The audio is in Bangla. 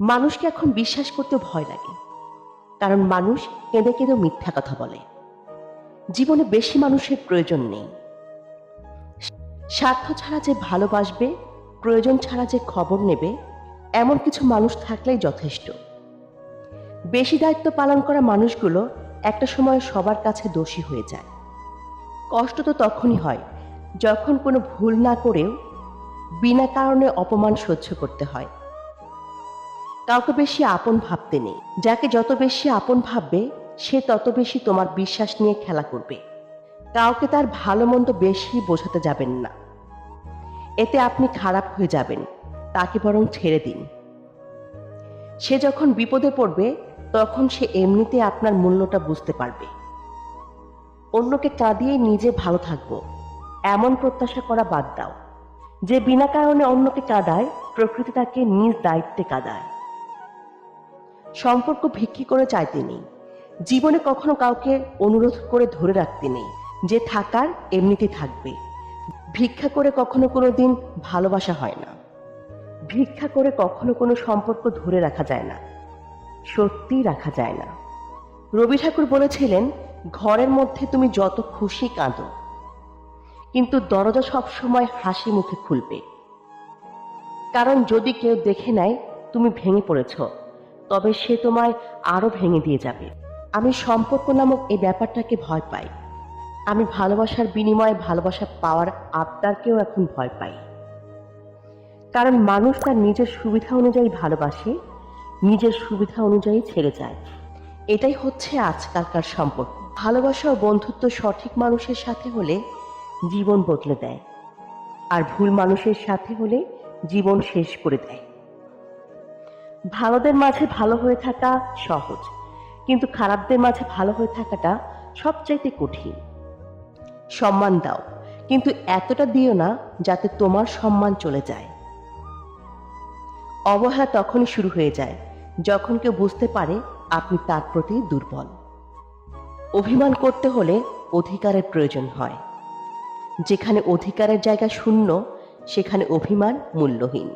মানুষকে এখন বিশ্বাস করতে ভয় লাগে। কারণ মানুষ কেঁদে কেঁদে মিথ্যা কথা বলে। জীবনে বেশি মানুষের প্রয়োজন নেই। স্বার্থ ছাড়া যে ভালোবাসবে, প্রয়োজন ছাড়া যে খবর নেবে, এমন কিছু মানুষ থাকলেই যথেষ্ট। বেশি দায়িত্ব পালন করা মানুষগুলো একটা সময় সবার কাছে দোষী হয়ে যায়। কষ্ট তো তখনই হয় যখন কোনো ভুল না করেও বিনা কারণে অপমান সহ্য করতে হয়। কাউকে বেশি আপন ভাবতে নেই। যাকে যত বেশি আপন ভাববে, সে তত বেশি তোমার বিশ্বাস নিয়ে খেলা করবে। কাউকে তার ভালো মন্দ বেশি বোঝাতে যাবেন না। এতে আপনি খারাপ হয়ে যাবেন, তাকে বরং ছেড়ে দিন। সে যখন বিপদে পড়বে, তখন সে এমনিতে আপনার মূল্যটা বুঝতে পারবে। অন্যকে কাঁদিয়ে নিজে ভালো থাকব, এমন প্রত্যাশা করা বাদ দাও। যে বিনা কারণে অন্যকে কাঁদায়, প্রকৃতি তাকে নিজ দায়িত্বে কাঁদায়। সম্পর্ক ভিক্ষি করে চাইতে নেই জীবনে কখনো কাউকে অনুরোধ করে ধরে রাখতে নেই। যে থাকার এমনিতেই থাকবে। ভিক্ষা করে কখনো কোনো দিন ভালোবাসা হয় না। ভিক্ষা করে কখনো কোনো সম্পর্ক ধরে রাখা যায় না। সত্যি রাখা যায় না। রবি ঠাকুর বলেছিলেন, ঘরের মধ্যে তুমি যত খুশি কাঁদো, কিন্তু দরজা সবসময় হাসি মুখে খুলবে। কারণ যদি কেউ দেখে নেয়, তুমি ভেঙে পড়েছ। তবে সে তোমায় আরও ভেঙে দিয়ে যাবে। আমি সম্পর্ক নামক এই ব্যাপারটাকে ভয় পাই। আমি ভালোবাসার বিনিময়ে ভালোবাসা পাওয়ার আবদারকেও এখন ভয় পাই। কারণ মানুষ তার নিজের সুবিধা অনুযায়ী ভালোবাসে, নিজের সুবিধা অনুযায়ী ছেড়ে যায়। এটাই হচ্ছে আজকালকার সম্পর্ক। ভালোবাসা ও বন্ধুত্ব সঠিক মানুষের সাথে হলে জীবন বদলে দেয়। আর ভুল মানুষের সাথে হলে জীবন শেষ করে দেয়। ভালোদের মাঝে ভালো হয়ে থাকা সহজ, কিন্তু খারাপদের মাঝে ভালো হয়ে থাকাটা সবচাইতে কঠিন। সম্মান দাও, কিন্তু এতটা দিও না যাতে তোমার সম্মান চলে যায়। অবহেলা তখনই শুরু হয়ে যায় যখন কেউ বুঝতে পারে আপনি তার প্রতি দুর্বল। অভিমান করতে হলে অধিকারের প্রয়োজন হয়। যেখানে অধিকারের জায়গা শূন্য, সেখানে অভিমান মূল্যহীন।